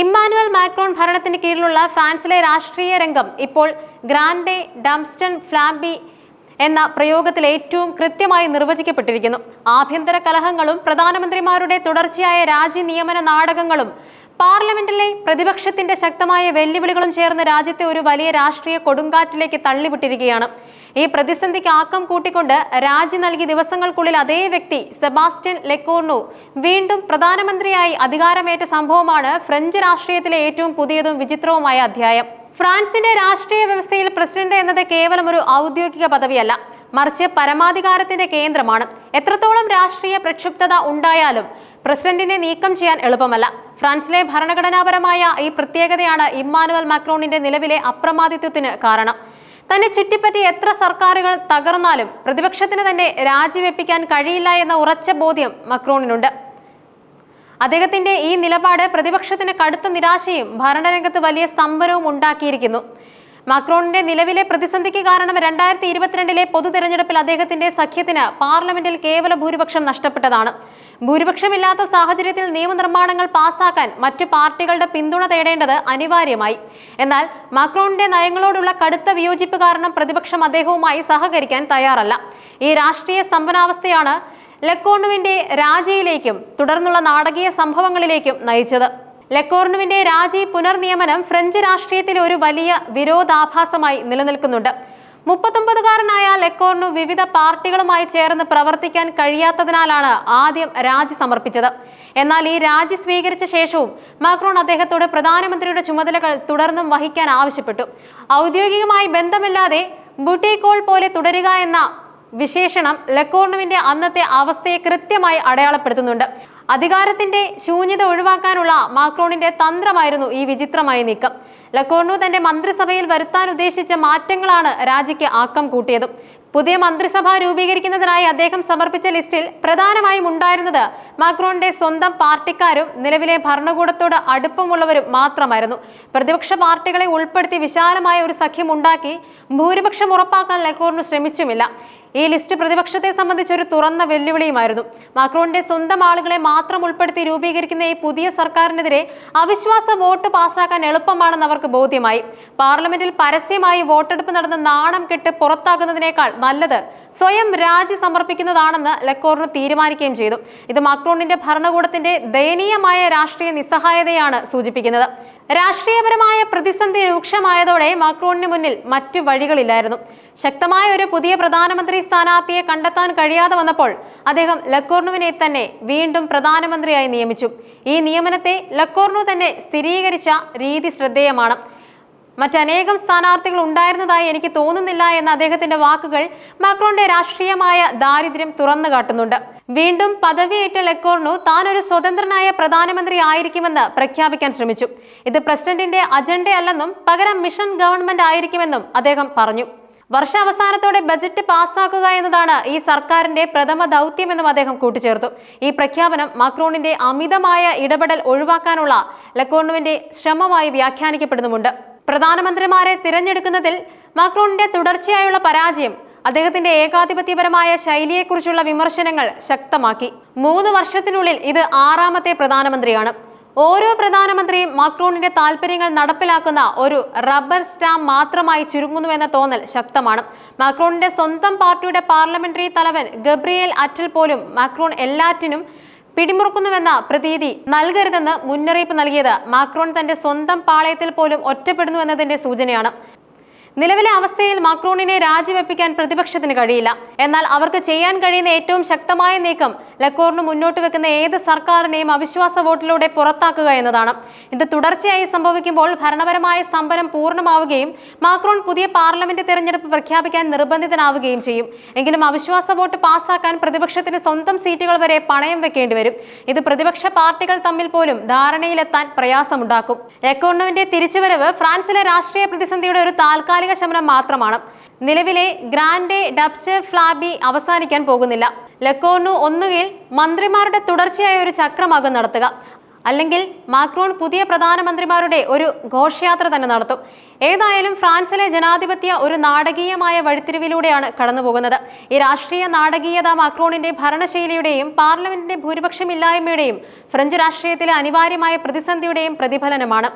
Emmanuel Macron ഭരണത്തിന് കീഴിലുള്ള ഫ്രാൻസിലെ രാഷ്ട്രീയ രംഗം ഇപ്പോൾ ഗ്രാൻഡെ ഡംസ്റ്റൺ ഫ്ലാംബി എന്ന പ്രയോഗത്തിൽ ഏറ്റവും കൃത്യമായി നിർവചിക്കപ്പെട്ടിരിക്കുന്നു. ആഭ്യന്തര കലഹങ്ങളും പ്രധാനമന്ത്രിമാരുടെ തുടർച്ചയായ രാജി നിയമന നാടകങ്ങളും പാർലമെന്റിലെ പ്രതിപക്ഷത്തിന്റെ ശക്തമായ വെല്ലുവിളികളും ചേർന്ന് രാജ്യത്തെ ഒരു വലിയ രാഷ്ട്രീയ കൊടുങ്കാറ്റിലേക്ക് തള്ളിവിട്ടിരിക്കുകയാണ്. ഈ പ്രതിസന്ധിക്ക് ആക്കം കൂട്ടിക്കൊണ്ട് രാജി നൽകി ദിവസങ്ങൾക്കുള്ളിൽ അതേ വ്യക്തി സെബാസ്റ്റ്യൻ ലെക്കോർണു വീണ്ടും പ്രധാനമന്ത്രിയായി അധികാരമേറ്റ സംഭവമാണ് ഫ്രഞ്ച് രാഷ്ട്രീയത്തിലെ ഏറ്റവും പുതിയതും വിചിത്രവുമായ അധ്യായം. ഫ്രാൻസിന്റെ രാഷ്ട്രീയ വ്യവസ്ഥയിൽ പ്രസിഡന്റ് എന്നത് കേവലം ഒരു ഔദ്യോഗിക പദവിയല്ല മറിച്ച് പരമാധികാരത്തിന്റെ കേന്ദ്രമാണ്. എത്രത്തോളം രാഷ്ട്രീയ പ്രക്ഷുബ്ധത ഉണ്ടായാലും പ്രസിഡന്റിനെ നീക്കം ചെയ്യാൻ എളുപ്പമല്ല. ഫ്രാൻസിലെ ഭരണഘടനാപരമായ ഈ പ്രത്യേകതയാണ് ഇമ്മാനുവൽ മാക്രോണിന്റെ നിലവിലെ അപ്രമാദിത്വത്തിന് കാരണം. തന്നെ ചുറ്റിപ്പറ്റി എത്ര സർക്കാരുകൾ തകർന്നാലും പ്രതിപക്ഷത്തിന് തന്നെ രാജിവെപ്പിക്കാൻ കഴിയില്ല എന്ന ഉറച്ച ബോധ്യം മക്രോണിനുണ്ട്. അദ്ദേഹത്തിന്റെ ഈ നിലപാട് പ്രതിപക്ഷത്തിന് കടുത്ത നിരാശയും ഭരണരംഗത്ത് വലിയ സ്തംഭനവും ഉണ്ടാക്കിയിരിക്കുന്നു. മാക്രോണിന്റെ നിലവിലെ പ്രതിസന്ധിക്ക് കാരണം രണ്ടായിരത്തി ഇരുപത്തിരണ്ടിലെ പൊതു തെരഞ്ഞെടുപ്പിൽ അദ്ദേഹത്തിന്റെ സഖ്യത്തിന് പാർലമെന്റിൽ കേവല ഭൂരിപക്ഷം നഷ്ടപ്പെട്ടതാണ്. ഭൂരിപക്ഷമില്ലാത്ത സാഹചര്യത്തിൽ നിയമനിർമ്മാണങ്ങൾ പാസാക്കാൻ മറ്റു പാർട്ടികളുടെ പിന്തുണ തേടേണ്ടത് അനിവാര്യമായി. എന്നാൽ മാക്രോണിന്റെ നയങ്ങളോടുള്ള കടുത്ത വിയോജിപ്പ് കാരണം പ്രതിപക്ഷം അദ്ദേഹവുമായി സഹകരിക്കാൻ തയ്യാറല്ല. ഈ രാഷ്ട്രീയ സ്തംഭനാവസ്ഥയാണ് ലക്കോണുവിന്റെ രാജിയിലേക്കും തുടർന്നുള്ള നാടകീയ സംഭവങ്ങളിലേക്കും നയിച്ചത്. ലെക്കോർണുവിന്റെ രാജി പുനർനിയമനം ഫ്രഞ്ച് രാഷ്ട്രീയത്തിലെ ഒരു വലിയ വിരോധാഭാസമായി നിലനിൽക്കുന്നുണ്ട്. മുപ്പത്തൊമ്പതുകാരനായ ലെക്കോർണു വിവിധ പാർട്ടികളുമായി ചേർന്ന് പ്രവർത്തിക്കാൻ കഴിയാത്തതിനാലാണ് ആദ്യം രാജി സമർപ്പിച്ചത്. എന്നാൽ ഈ രാജി സ്വീകരിച്ച ശേഷവും മാക്രോൺ അദ്ദേഹത്തോട് പ്രധാനമന്ത്രിയുടെ ചുമതലകൾ തുടർന്നും വഹിക്കാൻ ആവശ്യപ്പെട്ടു. ഔദ്യോഗികമായി ബന്ധമില്ലാതെ ബുട്ടീകോൾ പോലെ തുടരുക എന്ന വിശേഷണം ലക്കോർണുവിന്റെ അന്നത്തെ അവസ്ഥയെ കൃത്യമായി അടയാളപ്പെടുത്തുന്നുണ്ട്. അധികാരത്തിന്റെ ശൂന്യത ഒഴിവാക്കാനുള്ള മാക്രോണിന്റെ തന്ത്രമായിരുന്നു ഈ വിചിത്രമായ നീക്കം. ലക്കോർണു തന്റെ മന്ത്രിസഭയിൽ വരുത്താൻ ഉദ്ദേശിച്ച മാറ്റങ്ങളാണ് രാജിക്ക് ആക്കം കൂട്ടിയത്. പുതിയ മന്ത്രിസഭ രൂപീകരിക്കുന്നതിനായി അദ്ദേഹം സമർപ്പിച്ച ലിസ്റ്റിൽ പ്രധാനമായും ഉണ്ടായിരുന്നത് മാക്രോണിന്റെ സ്വന്തം പാർട്ടിക്കാരും നിലവിലെ ഭരണകൂടത്തോട് അടുപ്പമുള്ളവരും മാത്രമായിരുന്നു. പ്രതിപക്ഷ പാർട്ടികളെ ഉൾപ്പെടുത്തി വിശാലമായ ഒരു സഖ്യം ഉണ്ടാക്കി ഭൂരിപക്ഷം ഉറപ്പാക്കാൻ ലക്കോറിന് ശ്രമിച്ചുമില്ല. ഈ ലിസ്റ്റ് പ്രതിപക്ഷത്തെ സംബന്ധിച്ച് ഒരു തുറന്ന വെല്ലുവിളിയുമായിരുന്നു. മാക്രോണിന്റെ സ്വന്തം ആളുകളെ മാത്രം ഉൾപ്പെടുത്തി രൂപീകരിക്കുന്ന ഈ പുതിയ സർക്കാരിനെതിരെ അവിശ്വാസ വോട്ട് പാസാക്കാൻ എളുപ്പമാണെന്ന് അവർക്ക് ബോധ്യമായി. പാർലമെന്റിൽ പരസ്യമായി വോട്ടെടുപ്പ് നടന്ന് നാണം കെട്ട് പുറത്താകുന്നതിനേക്കാൾ നല്ലത് സ്വയം രാജി സമർപ്പിക്കുന്നതാണെന്ന് ലക്കോറിന് തീരുമാനിക്കുകയും ചെയ്തു. ഇത് മാക്രോണിന്റെ ഭരണകൂടത്തിന്റെ ദയനീയമായ രാഷ്ട്രീയ നിസ്സഹായതയാണ് സൂചിപ്പിക്കുന്നത്. രാഷ്ട്രീയപരമായ പ്രതിസന്ധി രൂക്ഷമായതോടെ മാക്രോണിന് മുന്നിൽ മറ്റു വഴികളില്ലായിരുന്നു. ശക്തമായ ഒരു പുതിയ പ്രധാനമന്ത്രി സ്ഥാനാർത്ഥിയെ കണ്ടെത്താൻ കഴിയാതെ വന്നപ്പോൾ അദ്ദേഹം ലക്കോർണുവിനെ തന്നെ വീണ്ടും പ്രധാനമന്ത്രിയായി നിയമിച്ചു. ഈ നിയമനത്തെ ലക്കോർണു തന്നെ സ്ഥിരീകരിച്ച രീതി ശ്രദ്ധേയമാണ്. മറ്റനേകം സ്ഥാനാർത്ഥികൾ ഉണ്ടായിരുന്നതായി എനിക്ക് തോന്നുന്നില്ല എന്ന അദ്ദേഹത്തിന്റെ വാക്കുകൾ മാക്രോന്റെ രാഷ്ട്രീയമായ ദാരിദ്ര്യം തുറന്നു കാട്ടുന്നുണ്ട്. വീണ്ടും പദവിയേറ്റ ലെക്കോർണു താൻ ഒരു സ്വതന്ത്രനായ പ്രധാനമന്ത്രി ആയിരിക്കുമെന്ന് പ്രഖ്യാപിക്കാൻ ശ്രമിച്ചു. ഇത് പ്രസിഡന്റിന്റെ അജണ്ടയല്ലെന്നും പകരം മിഷൻ ഗവൺമെന്റ് ആയിരിക്കുമെന്നും അദ്ദേഹം പറഞ്ഞു. വർഷാവസാനത്തോടെ ബജറ്റ് പാസ്സാക്കുക എന്നതാണ് ഈ സർക്കാരിന്റെ പ്രഥമ ദൗത്യമെന്നും അദ്ദേഹം കൂട്ടിച്ചേർത്തു. ഈ പ്രഖ്യാപനം മാക്രോണിന്റെ അമിതമായ ഇടപെടൽ ഒഴിവാക്കാനുള്ള ലക്കോർണുവിന്റെ ശ്രമമായി വ്യാഖ്യാനിക്കപ്പെടുന്നുമുണ്ട്. പ്രധാനമന്ത്രിമാരെ തിരഞ്ഞെടുക്കുന്നതിൽ മാക്രോണിന്റെ തുടർച്ചയായുള്ള പരാജയം അദ്ദേഹത്തിന്റെ ഏകാധിപത്യപരമായ ശൈലിയെക്കുറിച്ചുള്ള വിമർശനങ്ങൾ ശക്തമാക്കി. മൂന്ന് വർഷത്തിനുള്ളിൽ ഇത് ആറാമത്തെ പ്രധാനമന്ത്രിയാണ്. ഓരോ പ്രധാനമന്ത്രിയും മാക്രോണിന്റെ താല്പര്യങ്ങൾ നടപ്പിലാക്കുന്ന ഒരു റബ്ബർ സ്റ്റാമ്പ് മാത്രമായി ചുരുങ്ങുന്നുവെന്ന തോന്നൽ ശക്തമാണ്. മാക്രോണിന്റെ സ്വന്തം പാർട്ടിയുടെ പാർലമെന്ററി തലവൻ ഗബ്രിയേൽ അറ്റൽ പോലും മാക്രോൺ എല്ലാറ്റിനും പിടിമുറുക്കുന്നുവെന്ന പ്രതീതി നൽകരുതെന്ന് മുന്നറിയിപ്പ് നൽകിയത് മാക്രോൺ തന്റെ സ്വന്തം പാളയത്തിൽ പോലും ഒറ്റപ്പെടുന്നുവെന്നതിന്റെ സൂചനയാണ്. നിലവിലെ അവസ്ഥയിൽ മാക്രോണിനെ രാജിവെപ്പിക്കാൻ പ്രതിപക്ഷത്തിന് കഴിയില്ല. എന്നാൽ അവർക്ക് ചെയ്യാൻ കഴിയുന്ന ഏറ്റവും ശക്തമായ നീക്കം ലക്കോറിന് മുന്നോട്ട് വെക്കുന്ന ഏത് സർക്കാരിനെയും അവിശ്വാസ വോട്ടിലൂടെ പുറത്താക്കുക എന്നതാണ്. ഇത് തുടർച്ചയായി സംഭവിക്കുമ്പോൾ ഭരണപരമായ സ്തംഭനം പൂർണമാവുകയും മാക്രോൺ പുതിയ പാർലമെന്റ് തെരഞ്ഞെടുപ്പ് പ്രഖ്യാപിക്കാൻ നിർബന്ധിതനാവുകയും ചെയ്യും. എങ്കിലും അവിശ്വാസ വോട്ട് പാസ്സാക്കാൻ പ്രതിപക്ഷത്തിന് സ്വന്തം സീറ്റുകൾ വരെ പണയം വെക്കേണ്ടി വരും. ഇത് പ്രതിപക്ഷ പാർട്ടികൾ തമ്മിൽ പോലും ധാരണയിലെത്താൻ പ്രയാസമുണ്ടാക്കും. ലക്കോർണുവിന്റെ തിരിച്ചുവരവ് ഫ്രാൻസിലെ രാഷ്ട്രീയ പ്രതിസന്ധിയുടെ ഒരു താൽക്കാലിക ശമനം മാത്രമാണ്. നിലവിലെ ഗ്രാൻഡെ ഡബ്സ്റ്റർ ഫ്ലാബി അവസാനിക്കാൻ പോകുന്നില്ല. ലക്കോർണു ഒന്നുകിൽ മന്ത്രിമാരുടെ തുടർച്ചയായ ഒരു ചക്രമാകും നടത്തുക. അല്ലെങ്കിൽ മാക്രോൺ പുതിയ പ്രധാനമന്ത്രിമാരുടെ ഒരു ഘോഷയാത്ര തന്നെ നടത്തും. ഏതായാലും ഫ്രാൻസിലെ ജനാധിപത്യ ഒരു നാടകീയമായ വഴിത്തിരിവിലൂടെയാണ് കടന്നുപോകുന്നത്. ഈ രാഷ്ട്രീയ നാടകീയത മാക്രോണിന്റെ ഭരണശൈലിയുടെയും പാർലമെന്റിന്റെ ഭൂരിപക്ഷമില്ലായ്മയുടെയും ഫ്രഞ്ച് രാഷ്ട്രീയത്തിലെ അനിവാര്യമായ പ്രതിസന്ധിയുടെയും പ്രതിഫലനമാണ്.